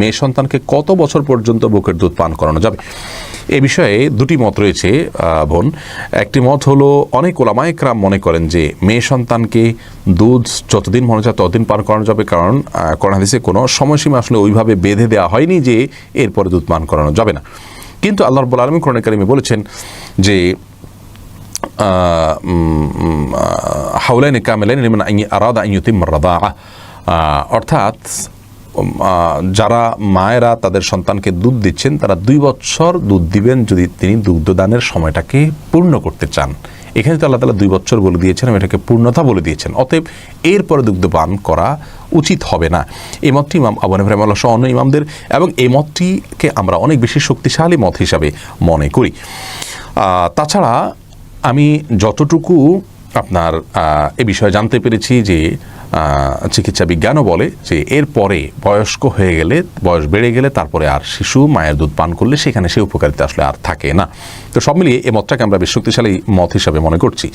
মেয়ে সন্তানকে কত বছর পর্যন্ত বুকের দুধ পান করানো যাবে? এ বিষয়ে দুটি মত রয়েছে বোন। একটি মত হলো, অনেক ওলামায়করাম মনে করেন যে মেয়ে সন্তানকে দুধ যতদিন মনে চায় ততদিন পান করানো যাবে, কারণ কোরআন কোনো সময়সীমা আসলে ওইভাবে বেঁধে দেওয়া হয়নি যে এরপরে দুধ পান করানো যাবে না। কিন্তু আল্লাহ রব্বুল আলমী কোরআন কারিমে বলেছেন যে হাউলাইন কামেলাইন আরাদা আইয়ুতিম রাদা অর্থাৎ যারা মায়েরা তাদের সন্তানকে দুধ দিচ্ছেন, তারা দুই বছর দুধ দিবেন যদি তিনি দুগ্ধদানের সময়টাকে পূর্ণ করতে চান। এখানে তো আল্লাহ তালা দুই বছর বলে দিয়েছেন এবং এটাকে পূর্ণতা বলে দিয়েছেন। অতএব এরপরে দুগ্ধপান করা উচিত হবে না। এই মতটি ইমাম আবু হানিফা রাহিমাহুল্লাহ সহ অন্য ইমামদের এবং এই মতটিকে আমরা অনেক বেশি শক্তিশালী মত হিসাবে মনে করি। তাছাড়া আমি যতটুকু আপনার এ বিষয়ে জানতে পেরেছি যে চিকিৎসা বিজ্ঞানও বলে যে এরপরে বয়স্ক হয়ে গেলে, বয়স বেড়ে গেলে তারপরে আর শিশু মায়ের দুধ পান করলে সেখানে সে উপকারিতা আসলে আর থাকে না। তো সব মিলিয়ে এ মতটাকে আমরা বেশ শক্তিশালী মত হিসাবে মনে করছি।